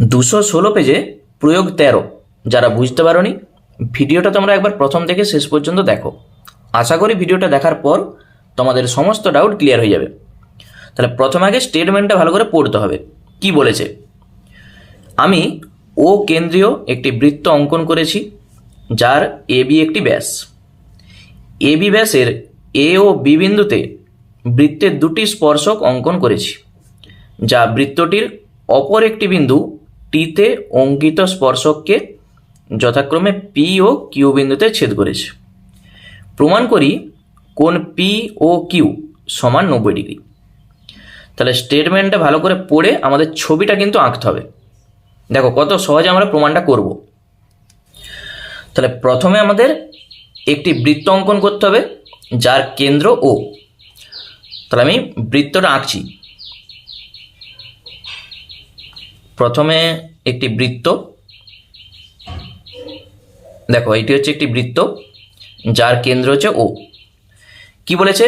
দুশো ষোলো পেজে প্রয়োগ তেরো। যারা বুঝতে পারোনি, ভিডিওটা তোমরা একবার প্রথম থেকে শেষ পর্যন্ত দেখো। আশা করি ভিডিওটা দেখার পর তোমাদের সমস্ত ডাউট ক্লিয়ার হয়ে যাবে। তাহলে প্রথম আগে স্টেটমেন্টটা ভালো করে পড়তে হবে। কি বলেছে? আমি ও কেন্দ্রীয় একটি বৃত্ত অঙ্কন করেছি, যার এ বি একটি ব্যাস। এ বি ব্যাসের এ ও বি বিন্দুতে বৃত্তের দুটি স্পর্শক অঙ্কন করেছি, যা বৃত্তটির অপর একটি বিন্দু টিতে অঙ্কিত স্পর্শককে যথাক্রমে পি ও কিউ বিন্দুতে ছেদ করেছে। প্রমাণ করি কোন পি ও কিউ সমান নব্বই ডিগ্রি। তাহলে স্টেটমেন্টটা ভালো করে পড়ে আমাদের ছবিটা কিন্তু আঁকতে হবে। দেখো কত সহজে আমরা প্রমাণটা করব। তাহলে প্রথমে আমাদের একটি বৃত্ত অঙ্কন করতে হবে, যার কেন্দ্র ও তাহলে আমি বৃত্তটা আঁকছি। প্রথমে একটি বৃত্ত। দেখো, এটি হচ্ছে একটি বৃত্ত, যার কেন্দ্র হচ্ছে ও কি বলেছে?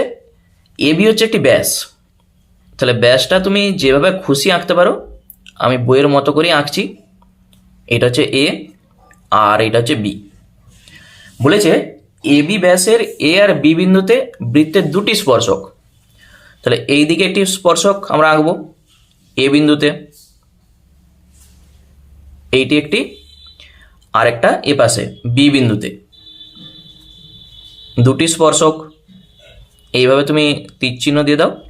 এ বি হচ্ছে একটি ব্যাস। তাহলে ব্যাসটা তুমি যেভাবে খুশি আঁকতে পারো, আমি বইয়ের মতো করেই আঁকছি। এটা হচ্ছে এ আর এটা হচ্ছে বি বলেছে এ বি ব্যাসের এ আর বি বিন্দুতে বৃত্তের দুটি স্পর্শক। তাহলে এই দিকে একটি স্পর্শক আমরা আঁকবো এ বিন্দুতে। এইটি একটি আর একটা এ পাশে, বি বিন্দুতে। দুটি স্পর্শক, এইভাবে তুমি তীর চিহ্ন দিয়ে দাও।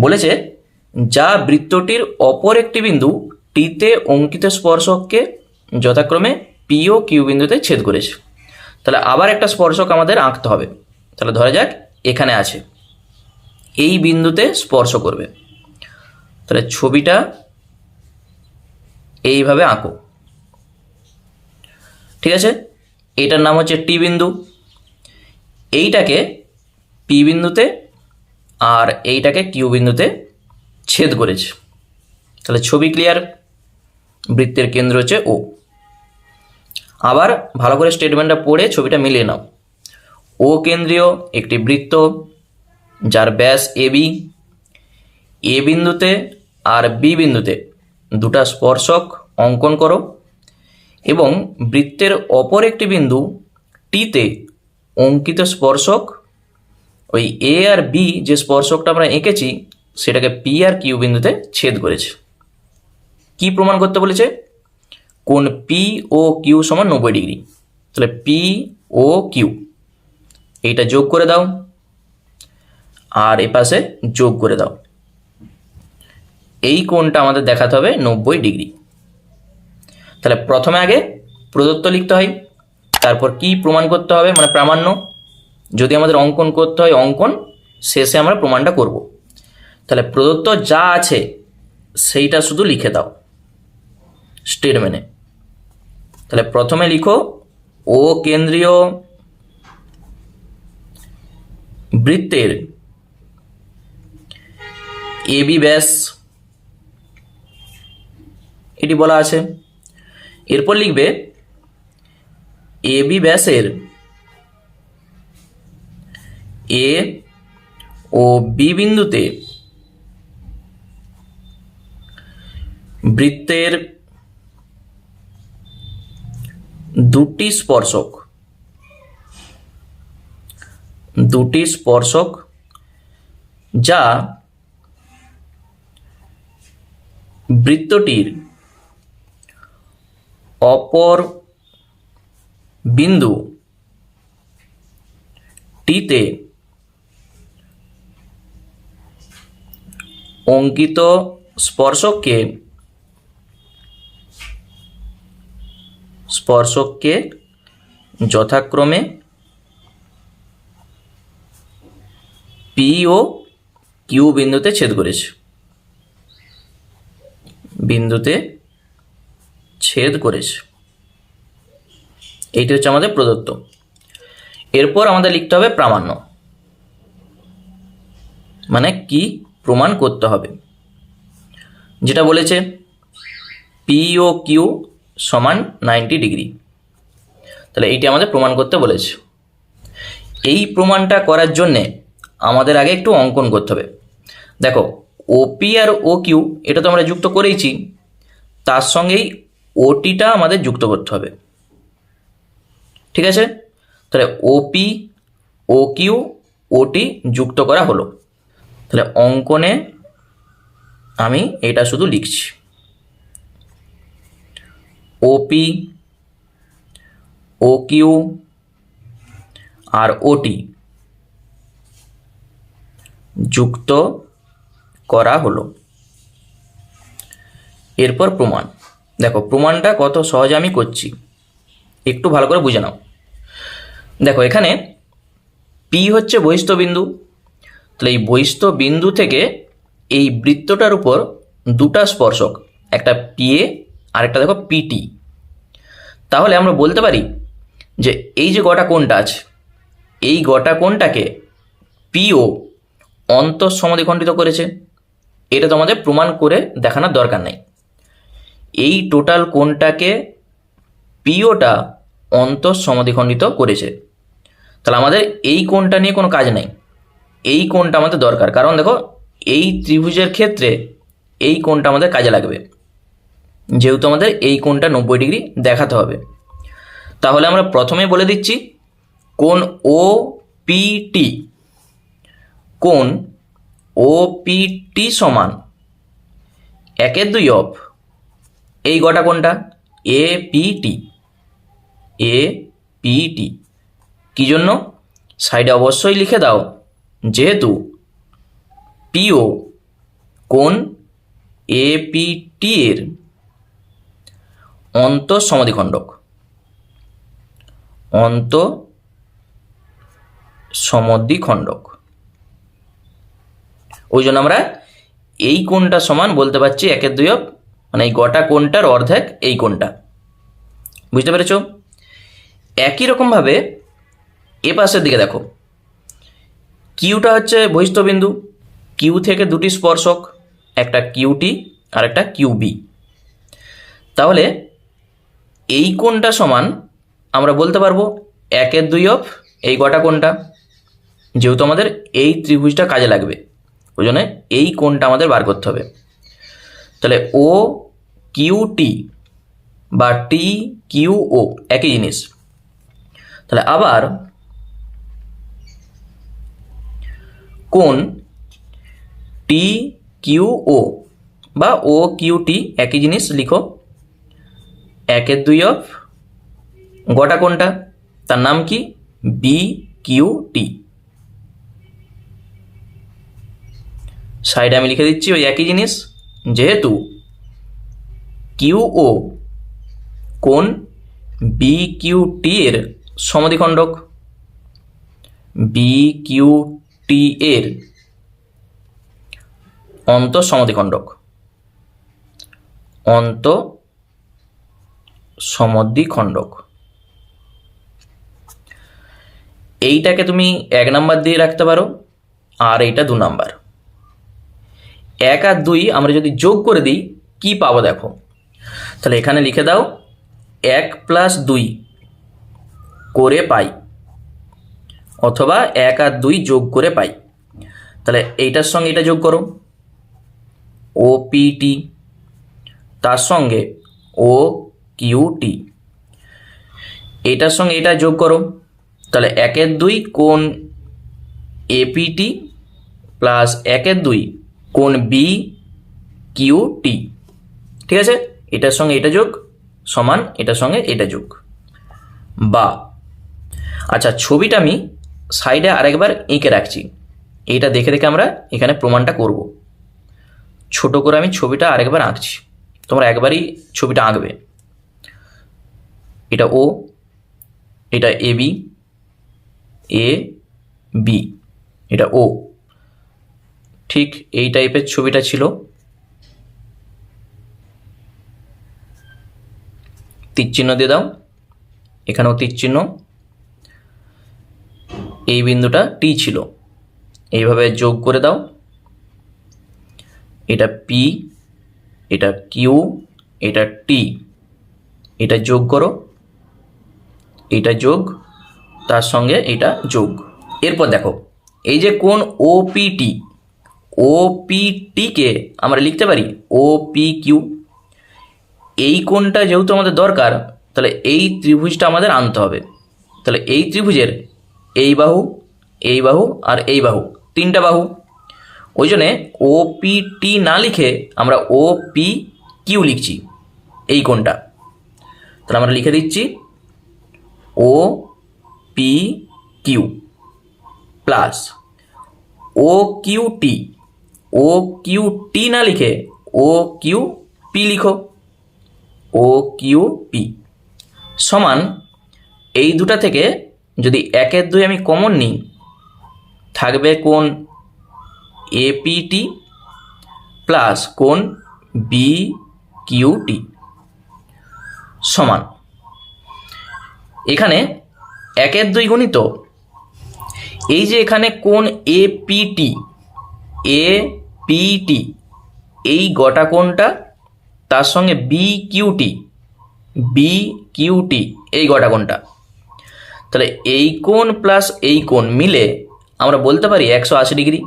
বলেছে, যা বৃত্তটির অপর একটি বিন্দু টিতে অঙ্কিত স্পর্শককে যথাক্রমে পি ও কিউ বিন্দুতে ছেদ করেছে। তাহলে আবার একটা স্পর্শক আমাদের আঁকতে হবে। তাহলে ধরা যাক, এখানে আছে। এই বিন্দুতে স্পর্শ করবে। তাহলে ছবিটা এইভাবে আঁকো। ঠিক আছে? এটার নাম হচ্ছে টি বিন্দু। এইটাকে পি বিন্দুতে আর এইটাকে কিউ বিন্দুতে ছেদ করেছে। তাহলে ছবি ক্লিয়ার বৃত্তের কেন্দ্র হচ্ছে ও আবার ভালো করে স্টেটমেন্টটা পড়ে ছবিটা মিলিয়ে নাও। ও কেন্দ্রীয় একটি বৃত্ত, যার ব্যাস এ বি এ বিন্দুতে আর বি বিন্দুতে দুটা স্পর্শক অঙ্কন করো এবং বৃত্তের অপর একটি বিন্দু টিতে অঙ্কিত স্পর্শক, ওই এ আর বি যে স্পর্শকটা আমরা এঁকেছি, সেটাকে পি আর কিউ বিন্দুতে ছেদ করেছে। কি প্রমাণ করতে বলেছে? কোন পি ও কিউ সমান নব্বই ডিগ্রি। তাহলে পি ও কিউ এইটা যোগ করে দাও। আর এ পাশে যোগ করে দাও। এই কোণটা আমাদের দেখাতে হবে নব্বই ডিগ্রি। তাহলে প্রথমে আগে প্রদত্ত লিখতে হয়, তারপর কি প্রমাণ করতে হবে মানে প্রামাণ্য। যদি আমাদের অঙ্কন করতে হয় অঙ্কন, শেষে আমরা প্রমাণটা করব। তাহলে প্রদত্ত যা আছে, সেইটা শুধু লিখে দাও স্টেটমেন্টে তাহলে প্রথমে লিখো, ও কেন্দ্রীয় বৃত্তের এবি ব্যাস এটি বলা আছে। এরপর লিখবে এবি ব্যাসের এ ও বি বিন্দুতে বৃত্তের দুটি স্পর্শক দুটি স্পর্শক যা বৃত্তটির অপর বিন্দু টিতে অঙ্কিত স্পর্শককে স্পর্শককে যথাক্রমে পি ও কিউ বিন্দুতে ছেদ করেছে। বিন্দুতে ছেদ করেছে। এইটি হচ্ছে আমাদের প্রদত্ত। এরপর আমাদের লিখতে হবে প্রামাণ্য। মানে কি? প্রমাণ করতে হবে। যেটা বলেছে পি ও কিউ সমান নাইনটি ডিগ্রি। তাহলে এইটি আমাদের প্রমাণ করতে বলেছে। এই প্রমাণটা করার জন্যে আমাদের আগে একটু অঙ্কন করতে হবে। দেখো ওপি আর ও কিউ এটা তো আমরা যুক্ত করেইছি, তার সঙ্গেই ওটিটা আমাদের যুক্ত করতে হবে। ঠিক আছে? তাহলে ওপি ও কিউ ওটি যুক্ত করা হলো। তাহলে অঙ্কনে আমি এটা শুধু লিখছি। ওপি ও কিউ আর ওটি যুক্ত করা হলো। এরপর প্রমাণ। দেখো, প্রমাণটা কত সহজে আমি করছি। একটু ভালো করে বুঝে নাও। দেখো, এখানে পি হচ্ছে বহিস্থ বিন্দু তাহলে এই বহিস্থ বিন্দু থেকে এই বৃত্তটার উপর দুটা স্পর্শক, একটা পিএ আর একটা দেখো পিটি তাহলে আমরা বলতে পারি যে এই যে গটা কোণটা আছে, এই গটা কোণটাকে পিও অন্তঃসমদ্বিখণ্ডিত করেছে। এটা তোমাদের প্রমাণ করে দেখানোর দরকার নেই। এই টোটাল কোণটাকে পিওটা অন্তঃসমদ্বিখণ্ডিত করেছে। তাহলে আমাদের এই কোণটা নিয়ে কোনো কাজ নাই। এই কোণটা আমাদের দরকার। কারণ দেখো, এই ত্রিভুজের ক্ষেত্রে এই কোণটা আমাদের কাজে লাগবে। যেহেতু আমাদের এই কোণটা নব্বই ডিগ্রি দেখাতে হবে। তাহলে আমরা প্রথমে বলে দিচ্ছি, কোণ ও পিটি কোণ ও পিটি সমান একের দুই অফ এই গটা কোনটা? এ পিটি এ পিটি কি জন্য? সাইডে অবশ্যই লিখে দাও। যেহেতু পিও কোন? এপিটি এর অন্তঃসমদ্বিখণ্ডক অন্ত সমদ্বিখণ্ডক ওই জন্য আমরা এই কোণটা সমান বলতে পারছি একের দুই মানে এই গোটা কোনটার অর্ধেক এই কোনটা বুঝতে পেরেছ? একই রকমভাবে এ পাশের দিকে দেখো। কিউটা হচ্ছে বহিস্থ বিন্দু কিউ থেকে দুটি স্পর্শক, একটা কিউটি আর একটা কিউবি। তাহলে এই কোণটা সমান আমরা বলতে পারব একের দুই অফ এই গোটা কোণটা। যেহেতু আমাদের এই ত্রিভুজটা কাজে লাগবে, ওই জন্য এই কোণটা আমাদের বার করতে হবে। তাহলে ও কিউ টি বা টি কিউ ও একই জিনিস। তাহলে আবার কোন? টি কিউ ও বা ও কিউ টি একই জিনিস লিখো। একের দুই অফ, গোটা কোনটা? তার নাম কি? বি কিউ টি সাইডে আমি লিখে দিচ্ছি, ওই একই জিনিস। যেহেতু কিউ ও কোন বি কিউ টি এর সমদ্বিখণ্ডক বি কিউ টি এর অন্ত সমদ্বিখণ্ডক অন্ত সমদ্বিখণ্ডক এইটাকে তুমি এক নাম্বার দিয়ে রাখতে পারো, আর এইটা দু নাম্বার। এক আর দুই আমরা যদি যোগ করে দিই, কি পাবো দেখো? তাহলে এখানে লিখে দাও, এক প্লাস দুই করে পাই। অথবা এক আর দুই যোগ করে পাই। তাহলে এইটার সঙ্গে এটা যোগ করো। ও পিটি তার সঙ্গে ও কিউটি এটার সঙ্গে এটা যোগ করো। তাহলে একের দুই কোন এপিটি প্লাস একের দুই কোন বি কিউ টি ঠিক আছে? এটার সঙ্গে এটা যোগ, সমান এটার সঙ্গে এটা যোগ। বা আচ্ছা ছবিটা আমি সাইডে আরেকবার এঁকে রাখছি। এইটা দেখে দেখে আমরা এখানে প্রমাণটা করব। ছোট করে আমি ছবিটা আরেকবার আঁকছি। তোমরা একবারই ছবিটা আঁকবে। এটা ও এটা এ বি এ বি এটা ও ঠিক এই টাইপের ছবিটা ছিল। তীরচিহ্ন দিয়ে দাও। এখানেও তীরচিহ্ন এই বিন্দুটা টি ছিল। এইভাবে যোগ করে দাও। এটা পি এটা কিউ এটা টি এটা যোগ করো। এটা যোগ, তার সঙ্গে এটা যোগ। এরপর দেখো, এই যে কোন ওপিটি ও পি টিকে আমরা লিখতে পারি ও পি কিউ এই কোণটা যেহেতু আমাদের দরকার, তাহলে এই ত্রিভুজটা আমাদের আনতে হবে। তাহলে এই ত্রিভুজের এই বাহু এই বাহু আর এই বাহু, তিনটা বাহু। ওই জন্যে ও পি টি না লিখে আমরা ও পি কিউ লিখছি এই কোণটা। তাহলে আমরা লিখে দিচ্ছি O P Q plus O Q T O Q T না লিখে ও কিউ পি লিখো। ও কিউ পি সমান এই দুটা থেকে যদি একের দুই আমি কমন নিই, থাকবে কোন এপিটি প্লাস কোন বি কিউটি সমান এখানে একের দুই গণিত, এই যে এখানে কোন এপিটি এ পিটি এই গটা কোনটা তার সঙ্গে বি কিউটি বি কিউটি এই গটা কোনটা তাহলে এই কোণ প্লাস এই কোণ মিলে আমরা বলতে পারি একশো আশি ডিগ্রি।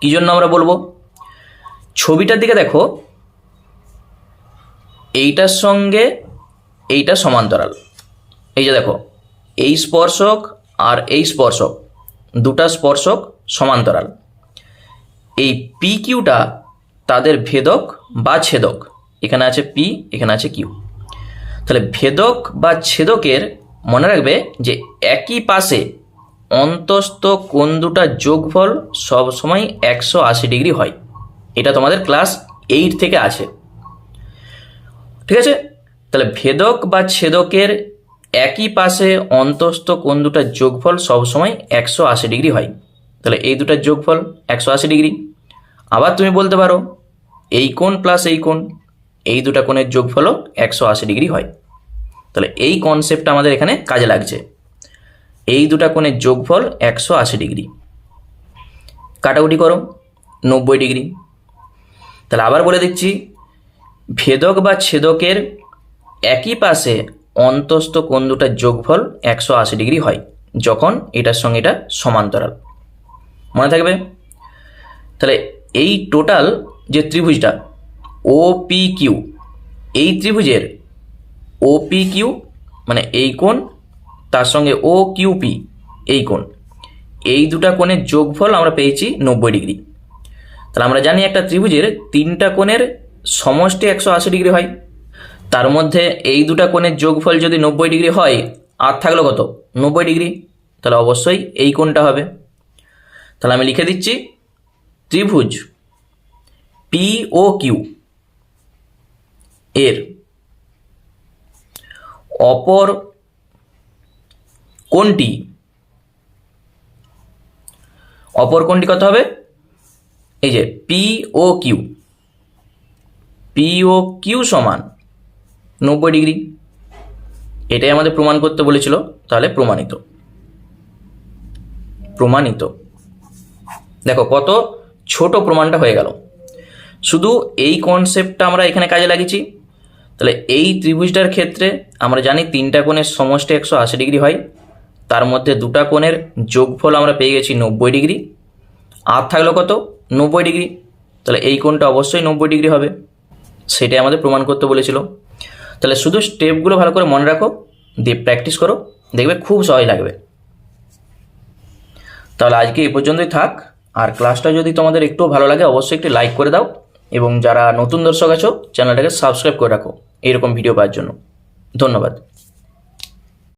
কী জন্য আমরা বলব? ছবিটার দিকে দেখো। এইটার সঙ্গে এইটা সমান্তরাল। এই যে দেখো, এই স্পর্শক আর এই স্পর্শক, দুটা স্পর্শক সমান্তরাল। এই পি কিউটা তাদের ভেদক বা ছেদক। এখানে আছে পি এখানে আছে কিউ তাহলে ভেদক বা ছেদকের মনে রাখবে যে একই পাশে অন্তস্থ কোন দুটা যোগফল সবসময় একশো আশি ডিগ্রি হয়। এটা তোমাদের ক্লাস এইট থেকে আছে। ঠিক আছে? তাহলে ভেদক বা ছেদকের একই পাশে অন্তস্থ কোন দুটা যোগফল সবসময় একশো আশি ডিগ্রি হয়। তাহলে এই দুটার যোগফল একশো আশি ডিগ্রি। আবার তুমি বলতে পারো, এই কোণ প্লাস এই কোণ, এই দুটা কোণের যোগফলও একশো আশি ডিগ্রি হয়। তাহলে এই কনসেপ্টটা আমাদের এখানে কাজে লাগছে। এই দুটা কোণের যোগফল একশো আশি ডিগ্রি। কাটাকুটি করো, নব্বই ডিগ্রি। তাহলে আবার বলে দিচ্ছি, ভেদক বা ছেদকের একই পাশে অন্তস্থ কোণ দুটার যোগফল একশো আশি ডিগ্রি হয়, যখন এটার সঙ্গে এটা সমান্তরাল। মনে থাকবে? তাহলে এই টোটাল যে ত্রিভুজটা ও পি কিউ এই ত্রিভুজের ও পি কিউ মানে এই কোণ, তার সঙ্গে ও কিউ পি এই কোণ। এই দুটা কোণের যোগফল আমরা পেয়েছি নব্বই ডিগ্রি। তাহলে আমরা জানি একটা ত্রিভুজের তিনটা কোণের সমষ্টি একশো আশি ডিগ্রি হয়। তার মধ্যে এই দুটা কোণের যোগফল যদি নব্বই ডিগ্রি হয়, আর থাকল কত? নব্বই ডিগ্রি। তাহলে অবশ্যই এই কোণটা হবে। তাহলে আমি লিখে দিচ্ছি ত্রিভুজ পি ও কিউ এর অপর কোনটি অপর কোনটি কত হবে? এই যে P O Q P O Q সমান নব্বই ডিগ্রি। এটাই আমাদের প্রমাণ করতে বলেছিল, তাহলে প্রমাণিত। প্রমাণিত। দেখো কত ছোট প্রমাণটা হয়ে গেল। শুধু এই কনসেপ্টটা আমরা এখানে কাজে লাগিয়েছি। তাহলে এই ত্রিভুজটার ক্ষেত্রে আমরা জানি তিনটা কোণের সমষ্টি একশো আশি ডিগ্রি হয়। তার মধ্যে দুটা কোণের যোগফল আমরা পেয়ে গেছি নব্বই ডিগ্রি। আর থাকল কত? নব্বই ডিগ্রি। তাহলে এই কোণটা অবশ্যই নব্বই ডিগ্রি হবে। সেটাই আমাদের প্রমাণ করতে বলেছিল। তাহলে শুধু স্টেপগুলো ভালো করে মনে রাখো, দিয়ে প্র্যাকটিস করো। দেখবে খুব সহজ লাগবে। তাহলে আজকে এই পর্যন্তই থাক। আর ক্লাসটা যদি তোমাদের একটু ভালো লাগে, অবশ্যই একটি লাইক করে দাও এবং যারা নতুন দর্শক আছো চ্যানেলটাকে সাবস্ক্রাইব করে রাখো। এরকম ভিডিও পাওয়ার জন্য। ধন্যবাদ।